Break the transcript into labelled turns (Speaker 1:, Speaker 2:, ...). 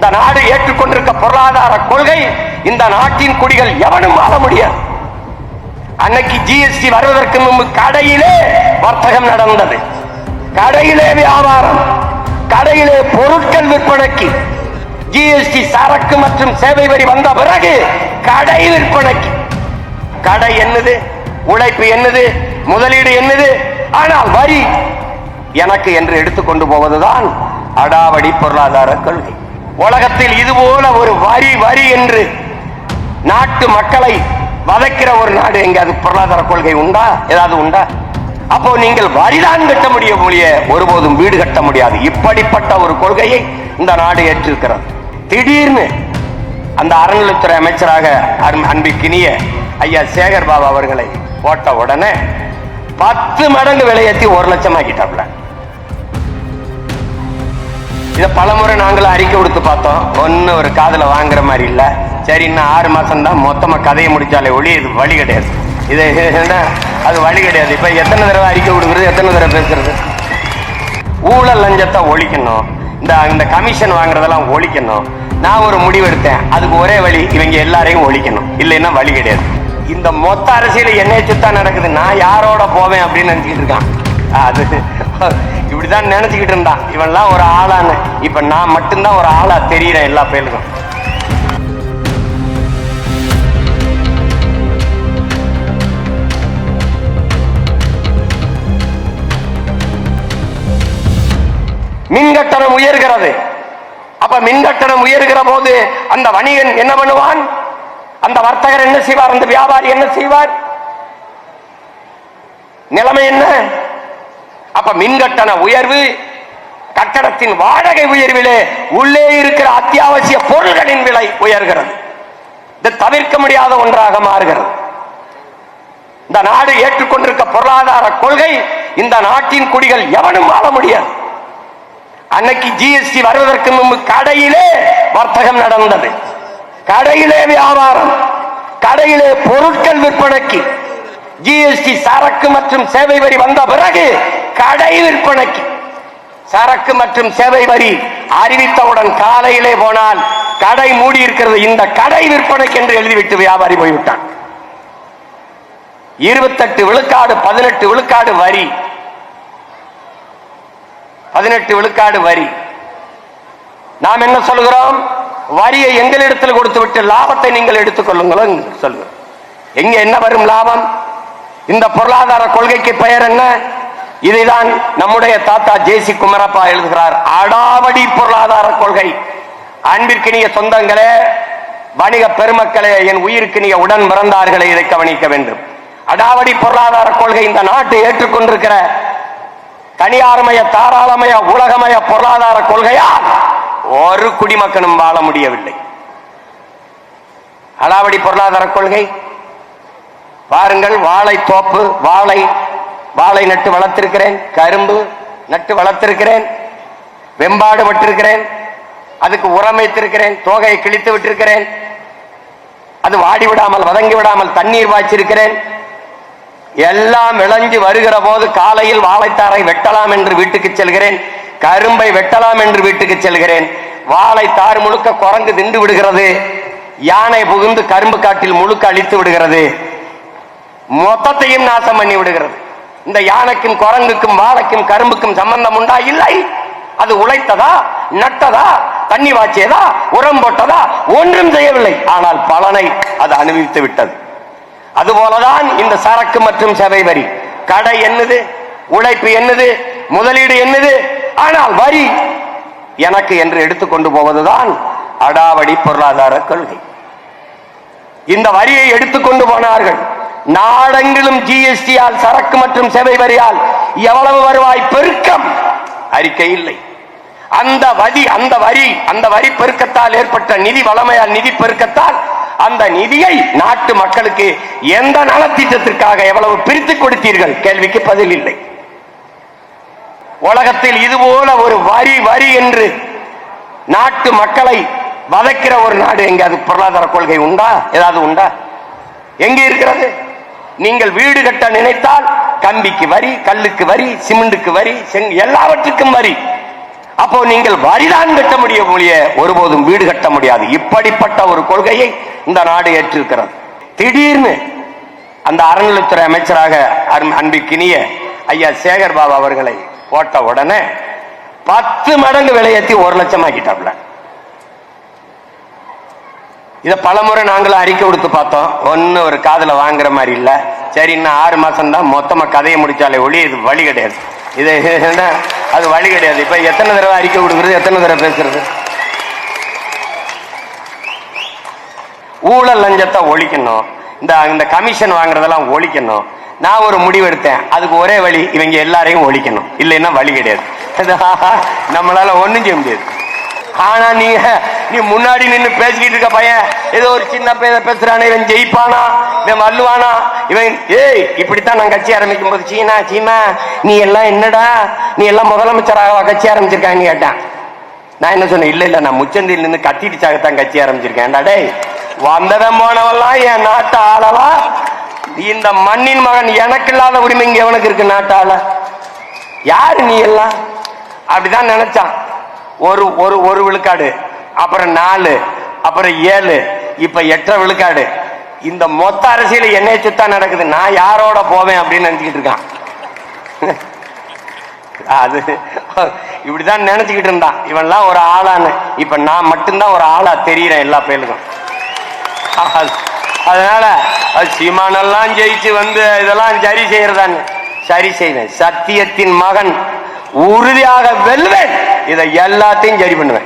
Speaker 1: இந்த நாடு ஏற்றுக்கொண்டிருக்க பொருளாதார கொள்கை இந்த நாட்டின் குடிகள் எவனும் வாழ முடியாது. அன்னைக்கு ஜிஎஸ்டி வருவதற்கு முன்பு கடையிலே வர்த்தகம் நடந்தது. கடையிலே வியாபாரம் கடையிலே பொருட்கள் விற்பனைக்கு. ஜிஎஸ்டி சரக்கு மற்றும் சேவை வரி வந்த பிறகு கடை விற்பனைக்கு. கடை என்னது? உழைப்பு என்னது? முதலீடு என்னது? ஆனால் வரி எனக்கு என்று எடுத்துக்கொண்டு போவதுதான் அடாவடி பொருளாதார கொள்கை. உலகத்தில் இதுபோல ஒரு வரி வரி என்று நாட்டு மக்களை வதைக்கிற ஒரு நாடு எங்கேயாவது பொருளாதார கொள்கை உண்டா? ஏதாவது உண்டா? அப்போ நீங்கள் வரிதான் கட்ட முடிய மொழிய ஒருபோதும் வீடு கட்ட முடியாது. இப்படிப்பட்ட ஒரு கொள்கையை இந்த நாடு ஏற்றிருக்கிறது. திடீர்னு அந்த அறநிலைத்துறை அமைச்சராக அன்பு- அன்பிற்கினிய ஐயா சேகர் பாபு அவர்களை போட்ட உடனே பத்து மடங்கு விலையேற்றி ஒரு லட்சம் ஆக்கிட்டாப்ல இத பலமுறை நாங்களும் அறிக்கை கொடுத்து பார்த்தோம். ஒன்னும் ஒரு காதுல வாங்குற மாதிரி இல்ல. சரி இன்னும் ஆறு மாசம் தான். மொத்தமா கதையை முடிச்சாலே ஒளி இது வழி கிடையாது. இது என்ன? அது வழி கிடையாது. இப்ப எத்தனை தடவை அறிக்கை கொடுக்குறது? எத்தனை தடவை பேசுறது? ஊழல் லஞ்சத்தை ஒழிக்கணும். இந்த இந்த கமிஷன் வாங்குறதெல்லாம் ஒழிக்கணும். நான் ஒரு முடிவு எடுத்தேன் அதுக்கு ஒரே வழி இவங்க எல்லாரையும் ஒழிக்கணும். இல்லைன்னா வழி கிடையாது. இந்த மொத்த அரசியல் என்னைய சுத்தா நடக்குது. நான் யாரோட போவேன் அப்படின்னு நினச்சிக்கிட்டு இருக்கான். அது இப்படிதான் நினைச்சுக்கிட்டு இருந்தான் இவன்லாம் ஒரு ஆளான்னு. இப்ப நான் மட்டும்தான் ஒரு ஆளா தெரியிறேன் எல்லா பேருக்கும். மின் கட்டணம் உயர்கிறது. அப்ப மின்கட்டணம் உயர்கிற போது அந்த வணிகன் என்ன பண்ணுவான்? அந்த வர்த்தகர் என்ன செய்வார்? அந்த வியாபாரி என்ன செய்வார்? நிலைமை என்ன? அப்ப மின்கட்டண உயர்வு கட்டடத்தின் வாடகை உயர்விலே உள்ளே இருக்கிற அத்தியாவசிய பொருள்களின் விலை உயர்கிறது. இது தவிர்க்க முடியாத ஒன்றாக மாறுகிறது. இந்த நாடு ஏற்றுக்கொண்டிருக்க பொருளாதார கொள்கை இந்த நாட்டின் குடிகள் எவனும் வாழ முடியாது. அன்னைக்கு ஜிஎஸ்டி வருவதற்கு முன்பு கடையிலே வர்த்தகம் நடந்தது. கடையிலே வியாபாரம் கடையிலே பொருட்கள் விற்பனைக்கு ஜிஎஸ்டி சரக்கு மற்றும் சேவை வரி வந்த பிறகு கடை விற்பனைக்கு சரக்கு மற்றும் சேவை வரி அறிவித்தவுடன் காலையிலே போனால் கடை மூடி இருக்கிறது இந்த கடை விற்பனைக்கு என்று எழுதிவிட்டு வியாபாரி போய்விட்டான். இருபத்தெட்டு விழுக்காடு பதினெட்டு விழுக்காடு வரி. பதினெட்டு விழுக்காடு வரி. நாம் என்ன சொல்கிறோம்? வரியை எங்களிடத்தில் கொடுத்து விட்டு லாபத்தை நீங்கள் எடுத்துக் கொள்ளுங்கள் சொல்கிறோம். எங்க என்ன வரும் லாபம்? இந்த பொருளாதார கொள்கைக்கு பெயர் என்ன? இதைதான் நம்முடைய தாத்தா ஜேசி குமரப்பா எழுதுகிறார். அடாவடி பொருளாதார கொள்கை. அன்பிற்கினிய சொந்தங்களே வணிக பெருமக்களே என் உயிருக்கினிய உடன் பிறந்தார்களே இதை கவனிக்க வேண்டும். அடாவடி பொருளாதார கொள்கை இந்த நாட்டை ஏற்றுக்கொண்டிருக்கிற தனியார்மய தாராளமய உலகமய பொருளாதார கொள்கையால் ஒரு குடிமக்கனும் வாழ முடியவில்லை. அடாவடி பொருளாதார கொள்கை? பாருங்கள் வாழை தோப்பு வாழை வாழை நட்டு வளர்த்திருக்கிறேன் கரும்பு நட்டு வளர்த்திருக்கிறேன் வெம்பாடு பட்டிருக்கிறேன் அதுக்கு உரம் வைத்திருக்கிறேன் தோகையை கிழித்து விட்டிருக்கிறேன் அது வாடி விடாமல் வதங்கி விடாமல் தண்ணீர் பாய்ச்சிருக்கிறேன். எல்லாம் விளைஞ்சு வருகிற போது காலையில் வாழைத்தாரை வெட்டலாம் என்று வீட்டுக்கு செல்கிறேன் கரும்பை வெட்டலாம் என்று வீட்டுக்கு செல்கிறேன். வாழைத்தார் முழுக்க குரங்கு திண்டு விடுகிறது யானை புகுந்து கரும்பு காட்டில் முழுக்க அழித்து விடுகிறது. மொத்தத்தையும் நாசம் பண்ணி விடுகிறது. இந்த யானைக்கும் குரங்குக்கும் வாழைக்கும் கரும்புக்கும் சம்பந்தம் உண்டா? இல்லை. அது உழைத்ததா? நட்டதா? தண்ணி வாய்ச்சியதா உரம் போட்டதா? ஒன்றும் செய்யவில்லை. ஆனால் பலனை அது அனுபவித்து விட்டது. அதுபோலதான் இந்த சரக்கு மற்றும் சேவை வரி. கடை என்னது? உழைப்பு என்னது? முதலீடு என்னது? ஆனால் வரி எனக்கு என்று எடுத்துக்கொண்டு போவதுதான் அடாவடி பொருளாதார கொள்கை. இந்த வரியை எடுத்துக்கொண்டு போனார்கள். நாடெங்கிலும் ஜிஎஸ்டியால் சரக்கு மற்றும் சேவை வரியால் எவ்வளவு வருவாய் பெருக்கம்? அறிக்கை இல்லை. அந்த வரி அந்த வரி அந்த வரி பெருக்கத்தால் ஏற்பட்ட நிதி வளமையால் நிதி பெருக்கத்தால் அந்த நிதியை நாட்டு மக்களுக்கு எந்த நலத்திட்டத்திற்காக எவ்வளவு பிரித்து கொடுத்தீர்கள்? கேள்விக்கு பதில் இல்லை. உலகத்தில் இதுபோல ஒரு வரி வரி என்று நாட்டு மக்களை வதைக்கிற ஒரு நாடு எங்கேயாவது பொருளாதார கொள்கை உண்டா? ஏதாவது உண்டா? எங்கே இருக்கிறது? நீங்கள் வீடு கட்ட நினைத்தால் கம்பிக்கு வரி கல்லுக்கு வரி சிமெண்டுக்கு வரி எல்லாவற்றுக்கும் வரி. அப்போ நீங்கள் வரிதான் கட்ட முடிய ஒழிய ஒருபோதும் வீடு கட்ட முடியாது. இப்படிப்பட்ட ஒரு கொள்கையை இந்த நாடு ஏற்றிருக்கிறது. திடீர்னு அந்த அறநிலைத்துறை அமைச்சராக அன்பிக்கினிய ஐயா சேகர் பாபு அவர்களை போட்ட உடனே பத்து மடங்கு விலையேத்தி ஒரு லட்சம் ஆக்கிட்டாப்ல இதை பலமுறை நாங்களும் அறிக்கை கொடுத்து பார்த்தோம். ஒன்று ஒரு காதில் வாங்குற மாதிரி இல்லை. சரி இன்னும் ஆறு மாசம் தான் கதையை முடித்தாலே ஒளி இது வழி கிடையாது. இது என்ன, அது வழி கிடையாது. இப்போ எத்தனை தடவை அறிக்கை கொடுக்குறது எத்தனை தடவை பேசுறது? ஊழல் லஞ்சத்தை ஒழிக்கணும். இந்த இந்த கமிஷன் வாங்குறதெல்லாம் ஒழிக்கணும். நான் ஒரு முடிவு எடுத்தேன் அதுக்கு ஒரே வழி இவங்க எல்லாரையும் ஒழிக்கணும். இல்லைன்னா வழி கிடையாது. இது நம்மளால ஒன்றும் செய்ய முடியாது. ஆனா நீங்க நீ முன்னாடி நின்று பேசிக்கிட்டு இருக்க பையன் ஏதோ ஒரு சின்ன பையன் பேசுறானே இவன் ஜெயிப்பானா இவன் மல்லுவானா இவன் ஏய் இப்படித்தான் நான் கட்சி ஆரம்பிக்கும் போது சீனா சீமா நீ எல்லாம் என்னடா நீ எல்லாம் முதலமைச்சராக கட்சி ஆரம்பிச்சிருக்கான்னு கேட்டான். நான் என்ன சொன்னேன்? இல்ல இல்ல நான் முச்சந்தியில் நின்று கத்திட்டு கட்சி ஆரம்பிச்சிருக்கேன். டேய் வந்தவன் போனவெல்லாம் என் நாட்டு ஆளவா? இந்த மண்ணின் மகன் எனக்கு இல்லாத உரிமை இங்க எவனுக்கு இருக்கு நாட்டால? யாரு நீ எல்லாம்? அப்படிதான் நினைச்சான். ஒரு ஒரு ஒரு விழுக்காடு. அப்புறம் நாலு அப்புறம் ஏழு இப்ப எட்டரை விழுக்காடு. இந்த மொத்த அரசியல் என்னைய சுத்தா நடக்குது. நான் யாரோட போவேன் அப்படின்னு நினைச்சுக்கிட்டு இருக்கான். அது இப்படிதான் நினைச்சுக்கிட்டு இருந்தான். இவன்லாம் ஒரு ஆளான்னு. இப்ப நான் மட்டும்தான் ஒரு ஆளா தெரியறேன் எல்லா பேருக்கும். அதனால அது சீமானெல்லாம் ஜெயிச்சு வந்து இதெல்லாம் சரி செய்யறதான்னு. சரி செய்வேன். சத்தியத்தின் மகன். உறுதியாக வெல்வேன். இதை எல்லாத்தையும் சரி பண்ணுவேன்.